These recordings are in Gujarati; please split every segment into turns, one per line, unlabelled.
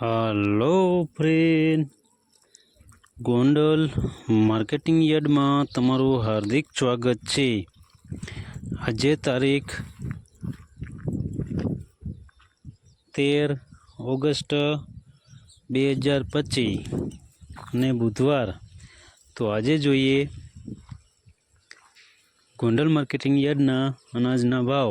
હાલો ફ્રેન્ડ ગોંડલ માર્કેટિંગ યાર્ડમાં તમારું હાર્દિક સ્વાગત છે. આજે તારીખ તેર ઓગસ્ટ બે હજાર પચીસ અને બુધવાર. તો આજે જોઈએ ગોંડલ માર્કેટિંગ યાર્ડના અનાજના ભાવ.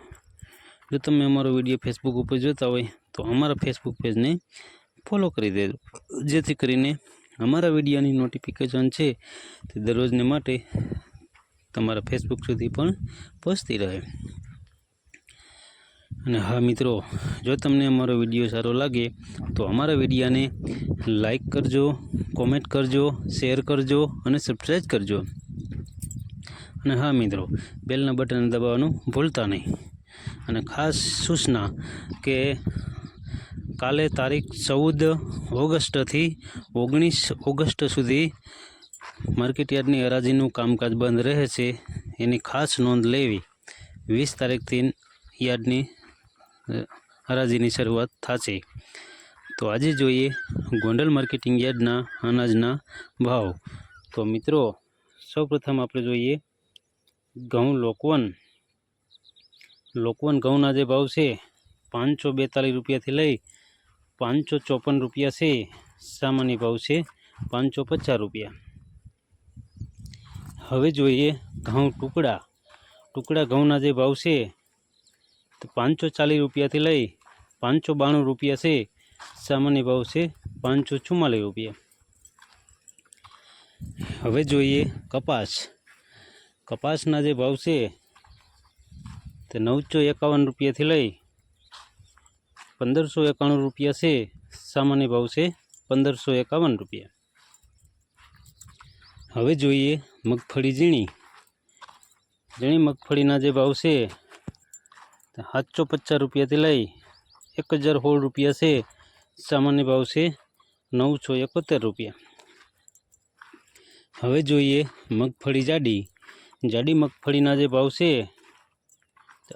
જો તમે અમારો વીડિયો ફેસબુક ઉપર જોતા હોય, તો અમારા ફેસબુક પેજને ફોલો કરી દેજો. જેથી કરીને અમારા વિડીયોની નોટિફિકેશન છે તે દરરોજને માટે તમારા ફેસબુક સુધી પણ પહોંચતી રહે. અને હા મિત્રો, જો તમને અમારો વીડિયો સારો લાગે, તો અમારા વિડીયાને લાઈક કરજો કોમેન્ટ કરજો શેર કરજો અને સબસ્ક્રાઈબ કરજો. અને હા મિત્રો બેલના બટન દબાવવાનું ભૂલતા નહીં. અને ખાસ સૂચના કે કાલે તારીખ ચૌદ ઓગસ્ટથી ઓગણીસ ઓગસ્ટ સુધી માર્કેટ યાર્ડની હરાજીનું કામકાજ બંધ રહે છે. એની ખાસ નોંધ લેવી. વીસ તારીખથી યાર્ડની હરાજીની શરૂઆત થશે. તો આજે જોઈએ ગોંડલ માર્કેટિંગ યાર્ડના અનાજના ભાવ. તો મિત્રો, સૌપ્રથમ આપણે જોઈએ ઘઉં લોકવન. લોકવન ઘઉંના જે ભાવ છે, પાંચસો બેતાલીસ રૂપિયાથી લઈ પાંચસો ચોપન રૂપિયા છે, સામાન્ય ભાવ છે પાંચસો પચાસ રૂપિયા. હવે જોઈએ ઘઉં ટુકડા. ટુકડા ઘઉંના જે ભાવ છે, તો પાંચસો ચાલીસ રૂપિયાથી લઈ પાંચસો બાણું રૂપિયા છે, સામાન્ય ભાવ છે પાંચસો ચુમ્માલીસ રૂપિયા. હવે જોઈએ કપાસ. કપાસના જે ભાવ છે તે નવસો એકાવન રૂપિયાથી લઈ પંદરસો એકાણું રૂપિયા છે. સામાન્ય ભાવ છે પંદરસો એકાવન રૂપિયા. હવે જોઈએ મગફળી ઝીણી. ઝીણી મગફળીના જે ભાવ છે સાતસો પચાસ રૂપિયાથી લઈ એક હજાર સોળ રૂપિયા છે. સામાન્ય ભાવ છે નવસો એકોતેર રૂપિયા. હવે જોઈએ મગફળી જાડી. જાડી મગફળીના જે ભાવ છે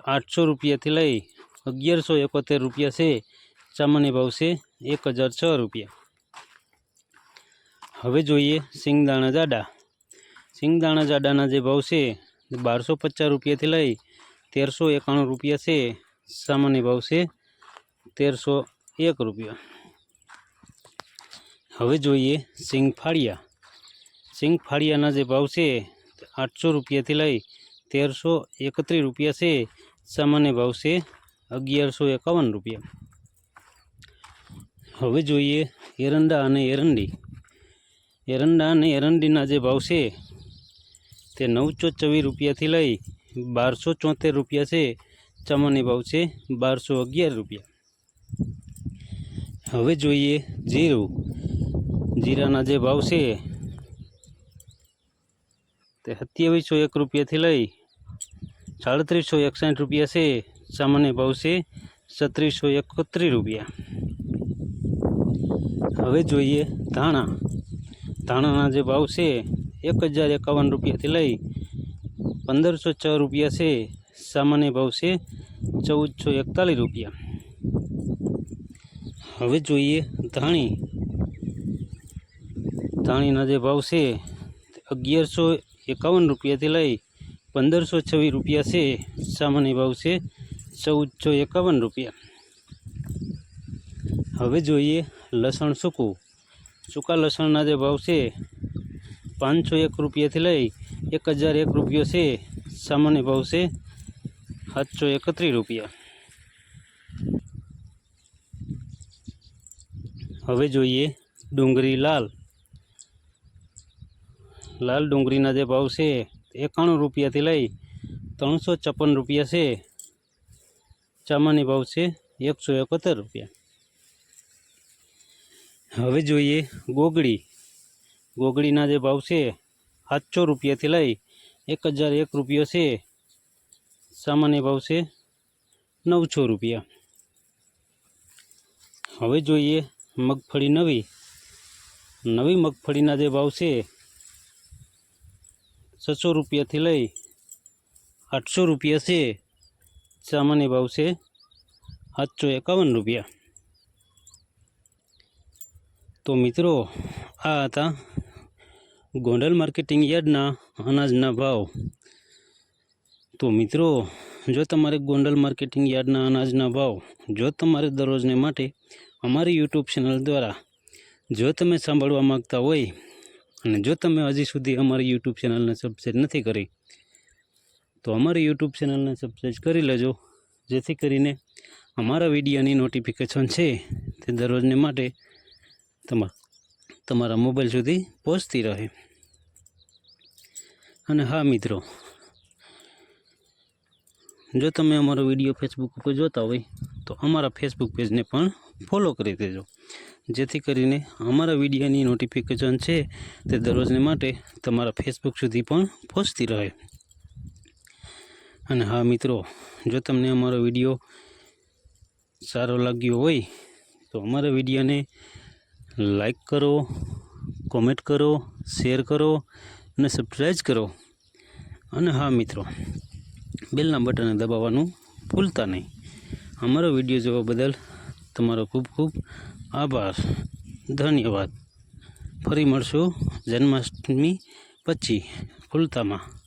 આઠસો રૂપિયાથી લઈ અગિયારસો એકોતેર રૂપિયા છે સામાન્ય ભાવ છે એક હજાર છ રૂપિયા હવે જોઈએ સિંગદાણા જાડા સિંગદાણા જાડાના જે ભાવ છે તે બારસો પચાસ રૂપિયાથી લઈ તેરસો એકાણું રૂપિયા છે સામાન્ય ભાવ છે તેરસો એક રૂપિયા હવે જોઈએ સિંગ ફાળિયા સિંગ ફાળિયાના જે ભાવ છે તે આઠસો રૂપિયાથી લઈ તેરસો એકત્રીસ રૂપિયા છે સામાન્ય ભાવ છે અગિયારસો એકાવન રૂપિયા. હવે જોઈએ એરંડા અને એરંડી. એરંડા અને એરંડીના જે ભાવ છે તે નવસો ચોવીસ રૂપિયાથી લઈ બારસો ચોતેર રૂપિયા છે. સામાન્ય ભાવ છે બારસો અગિયાર રૂપિયા. હવે જોઈએ જીરું. જીરાના જે ભાવ છે તે સત્યાવીસો એક રૂપિયાથી લઈ સાડત્રીસો એકસાઠ રૂપિયા છે, સામાન્ય ભાવ છે છત્રીસો એકોત્રીસ રૂપિયા. હવે જોઈએ ધાણા. ધાણાના જે ભાવ છે, એક હજાર એકાવન રૂપિયાથી લઈ પંદરસો છ રૂપિયા છે, સામાન્ય ભાવ છે ચૌદસો એકતાલીસ રૂપિયા. હવે જોઈએ ધાણી. ધાણીના જે ભાવ છે, અગિયારસો એકાવન રૂપિયાથી લઈ પંદરસો છવ્વીસ રૂપિયા છે, સામાન્ય ભાવ છે ચૌદસો એકાવન રૂપિયા. હવે જોઈએ લસણ સૂકું. સૂકા લસણના જે ભાવ છે, પાંચસો એક રૂપિયાથી લઈ એક હજાર એક રૂપિયો છે, સામાન્ય ભાવ છે સાતસો એકત્રીસ રૂપિયા. હવે જોઈએ ડુંગળી લાલ. લાલ ડુંગળીના જે ભાવ છે એકાણું રૂપિયાથી લઈ ત્રણસો છપ્પન રૂપિયા છે. ચામાની ભાવ છે એકસો એકોતેર રૂપિયા. હવે જોઈએ ગોગડી. ગોગડીના જે ભાવ છે સાતસો રૂપિયાથી લઈ એક હજાર એક રૂપિયો છે. સામાન્ય ભાવ છે નવસો રૂપિયા. હવે જોઈએ મગફળી નવી. નવી મગફળીના જે ભાવ છે છસો રૂપિયાથી લઈ આઠસો રૂપિયા છે. સામાન્ય ભાવ છે સાતસો એકાવન રૂપિયા. તો મિત્રો, આ હતા ગોંડલ માર્કેટિંગ યાર્ડના અનાજના ભાવ. તો મિત્રો, જો તમારે ગોંડલ માર્કેટિંગ યાર્ડના અનાજના ભાવ જો તમારે દરરોજને માટે અમારી યુટ્યુબ ચેનલ દ્વારા જો તમે સાંભળવા માગતા હોય અને જો તમે હજી સુધી અમારી યુટ્યુબ ચેનલને સબસ્ક્રાઈબ નથી કરી, તો અમારી યુટ્યુબ ચેનલને સબસ્ક્રાઈબ કરી લેજો. જેથી કરીને અમારા વિડીયોની નોટિફિકેશન છે તે દરરોજને માટે તમા, તમારા મોબાઈલ સુધી પહોંચતી રહે. અને હા મિત્રો, જો તમે અમારો વીડિયો ફેસબુક ઉપર જોતા હોય, તો અમારા ફેસબુક પેજને પણ ફોલો કરી દેજો. જેથી કરીને અમારા વિડીયોની નોટિફિકેશન છે તે દરરોજને માટે તમારા ફેસબુક સુધી પણ પહોંચતી રહે. અને હા મિત્રો, જો તમને અમારો વીડિયો સારો લાગ્યો હોય, તો અમારા વિડીયોને લાઈક કરો કોમેન્ટ કરો શેર કરો અને સબસ્ક્રાઈબ કરો. અને હા મિત્રો, બેલના બટનને દબાવવાનું ભૂલતા નહીં. અમારો વીડિયો જોવા બદલ તમારો ખૂબ ખૂબ આભાર ધન્યવાદ. ફરી મળશું જન્માષ્ટમી પછી ફૂલતામાં.